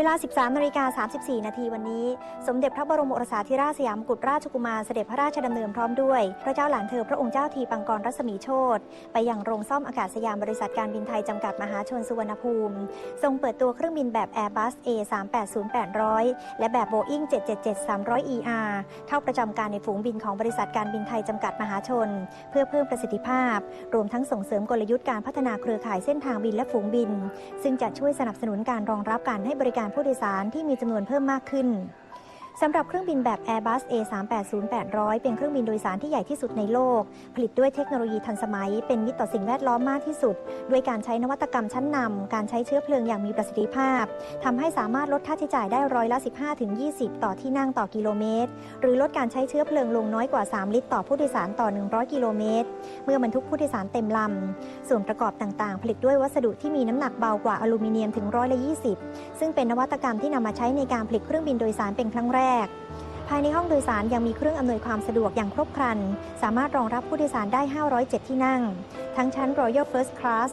เวลา 13นาฬิกา34 นาทีวันนี้ สมเด็จพระบรมโอรสาธิราชสยามกุฎราชกุมารเสด็จพระราชดำเนินพร้อมด้วย พระเจ้าหลานเธอพระองค์เจ้าทีปังกรรัศมีโชตไปยังโรงซ่อมอากาศยานบริษัทการบินไทย จำกัดมหาชนสุวรรณภูมิ ทรงเปิดตัวเครื่องบินแบบ Airbus A 3 8 0 800และแบบ Boeing 777 300 ER เข้าประจำการในฝูงบินของบริษัทการบินไทย จำกัดมหาชน เพื่อเพิ่มประสิทธิภาพ รวมทั้งส่งเสริมกลยุทธ์การพัฒนาเครือข่ายเส้นทางบินและฝูงบิน ซึ่งจะช่วยสนับสนุนการรองรับการให้บริการผู้โดยสารที่มีจำนวนเพิ่มมากขึ้น สำหรับเครื่องบินแบบ Airbus A 3 8 0 800 เป็นเครื่องบินโดยสารที่ใหญ่ที่สุดในโลก ผลิตด้วยเทคโนโลยีทันสมัย เป็นมิตรต่อสิ่งแวดล้อมมากที่สุด ด้วยการใช้นวัตกรรมชั้นนำ การใช้เชื้อเพลิงอย่างมีประสิทธิภาพ ทำให้สามารถลดค่าใช้จ่ายได้ร้อยละ 15-20 ต่อที่นั่งต่อกิโลเมตร หรือลดการใช้เชื้อเพลิงลงน้อยกว่า 3 ลิตรต่อผู้โดยสารต่อ 100 กิโลเมตร เมื่อบรรทุกผู้โดยสารเต็มลำ ส่วนประกอบต่างๆ ผลิตด้วยวัสดุที่มีน้ำหนักเบากว่าอลูมิเนียมถึงร้อยละ 20 ซึ่งเป็นนวัตกรรมที่นำมาใช้ในการผลิตเครื่องบินโดยสารเป็นครั้งแรกภายในห้องโดยสารยังมีเครื่องอำนวยความสะดวกอย่างครบครัน สามารถรองรับผู้โดยสารได้ 507 ที่นั่ง ทั้งชั้น Royal First Class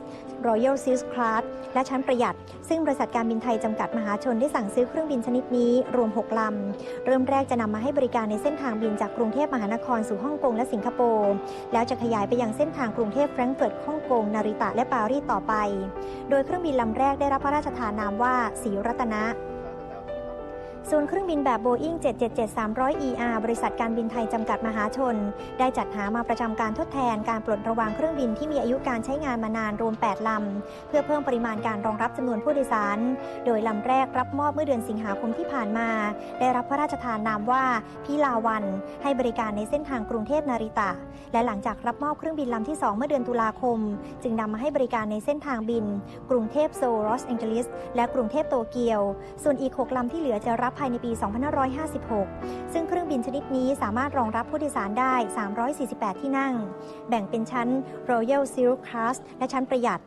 Royal Silk Class และชั้นประหยัด ซึ่งบริษัทการบินไทยจำกัดมหาชนได้สั่งซื้อเครื่องบินชนิดนี้ รวม 6 ลำ เริ่มแรกจะนำมาให้บริการในเส้นทางบินจากกรุงเทพมหานครสู่ฮ่องกงและสิงคโปร์ แล้วจะขยายไปยังเส้นทางกรุงเทพแฟรงก์เฟิร์ตฮ่องกง นาริตะและปารีสต่อไป โดยเครื่องบินลำแรกได้รับพระราชทานนามว่าศรีรัตนะ ส่วนเครื่องบินแบบ Boeing 777 300 ER บริษัทการบินไทยจำกัดมหาชน ได้จัดหามาประจำการทดแทนการปลดระวางเครื่องบินที่มีอายุการใช้งานมานานรวม 8 ลำ เพื่อเพิ่มปริมาณการรองรับจำนวนผู้โดยสาร โดยลำแรกรับมอบเมื่อเดือนสิงหาคมที่ผ่านมา ได้รับพระราชทานนามว่าพิลาวัน ให้บริการในเส้นทางกรุงเทพนาริตะ และหลังจากรับมอบเครื่องบินลำที่ 2 เมื่อเดือนตุลาคม จึงนำมาให้บริการในเส้นทางบิน กรุงเทพโซลลอสแองเจลิสและกรุงเทพโตเกียว ส่วนอีก 6ลำที่เหลือจะรับภายในปี 2556 ซึ่งเครื่องบินชนิดนี้สามารถรองรับผู้โดยสารได้ 348 ที่นั่ง แบ่งเป็นชั้น Royal Silk Class และชั้นประหยัด